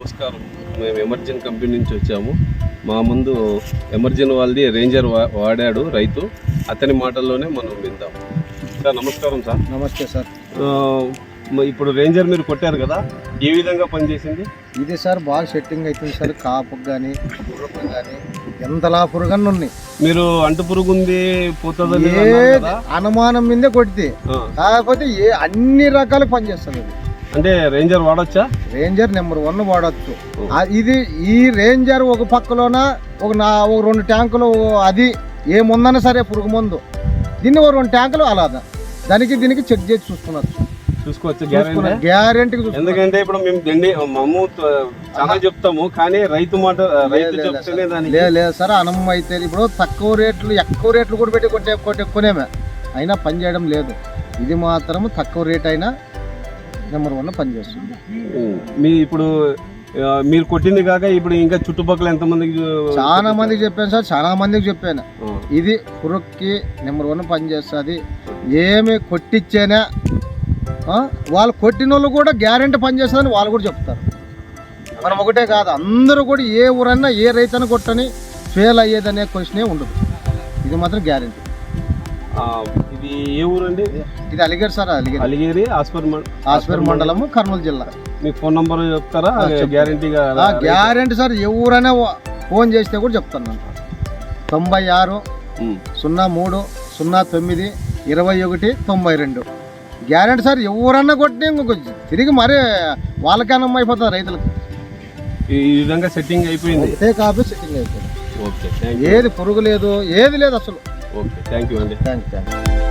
నమస్కారం. మేము ఎమర్జెన్ కంపెనీ నుంచి వచ్చాము. మా ముందు ఎమర్జెన్ వాళ్ళది రేంజర్ వాడాడు రైతు. అతని మాటల్లోనే మనం విందాం. సార్ నమస్కారం సార్. నమస్తే సార్. ఇప్పుడు రేంజర్ మీరు కొట్టారు కదా ఏ విధంగా పనిచేసింది? ఇది సార్ బాగా సెట్టింగ్ అవుతుంది సార్ కాపుకు కానీ పురుగుకు కానీ ఎంతలా పురుగన్ను ఉన్నాయి. మీరు అంటు పురుగు ఉంది పోతుందని ఏది అనుమానం మీదే కొడితే కాకపోతే ఏ అన్ని రకాలకు పనిచేస్తుంది అంటే రేంజర్ వాడొచ్చా? రేంజర్ నెంబర్ వన్ వాడచ్చు. ఇది ఈ రేంజర్ ఒక పక్కలోన ఒక నా ఒక రెండు ట్యాంకులు అది ఏముందన్నా సరే పురుగు మందు. దీన్ని ఒక రెండు ట్యాంకులు అలాదా దానికి దీనికి చెక్ చేసి చూసుకున్నచ్చు చూసుకోవచ్చు గ్యారెంటీ? ఎందుకంటే ఇప్పుడు మేము దండి మమ్ము చాలా చెప్తాము కానీ రైతు మాట రైతు చెప్తేనే దానికి లేదు సార్ అనం అయితే ఇప్పుడు తక్కువ రేట్లు ఎక్కువ రేట్లు కూడా పెట్టి కొట్టే కొట్టే కొనేమే. అయినా పని చేయడం లేదు. ఇది మాత్రం తక్కువ రేట్ అయినా నెంబర్ వన్ పనిచేస్తుంది. మీ ఇప్పుడు మీరు కొట్టింది కాక ఇప్పుడు ఇంకా చుట్టుపక్కల ఎంతమందికి చాలా మందికి చెప్పాను సార్ చాలా మందికి చెప్పాను. ఇది పురుగుకి నెంబర్ వన్ పనిచేస్తుంది. ఏమి కొట్టిచ్చేనా ఆ, వాళ్ళు కొట్టిన వాళ్ళు కూడా గ్యారెంటీ పనిచేస్తుందని వాళ్ళు కూడా చెప్తారు. మనం ఒకటే కాదు అందరూ కూడా ఏ ఊరన్నా ఏ రైతన్న కొట్టని ఫెయిల్ అయ్యేదనే క్వశ్చనే ఉండదు. ఇది మాత్రం గ్యారెంటీ. ఇది ఏ ఊరండి? ఇది అలిగేరు సార్ అలిగేరు. అలిగేరి హాస్పిటల్ ఆస్పేర్ మండలము కర్నూలు జిల్లా. మీ ఫోన్ నంబర్ చెప్తారా. గ్యారంటీగా గ్యారెంటీ సార్ ఎవరైనా ఫోన్ చేస్తే కూడా చెప్తాను తొంభై ఆరు సున్నా మూడు సున్నా తొమ్మిది ఇరవై ఒకటి తొంభై రెండు. గ్యారెంటీ సార్ ఎవరన్నా కొట్టి ఇంకొక తిరిగి మరీ వాళ్ళకైనా అయిపోతుంది రైతులకు. ఈ విధంగా సెట్టింగ్ అయిపోయింది. కాపీ సెట్టింగ్ అయిపోయింది. ఓకే ఏది పురుగు లేదు ఏది లేదు అసలు. ఓకే థ్యాంక్ యూ అండి థ్యాంక్ థ్యాంక్ యూ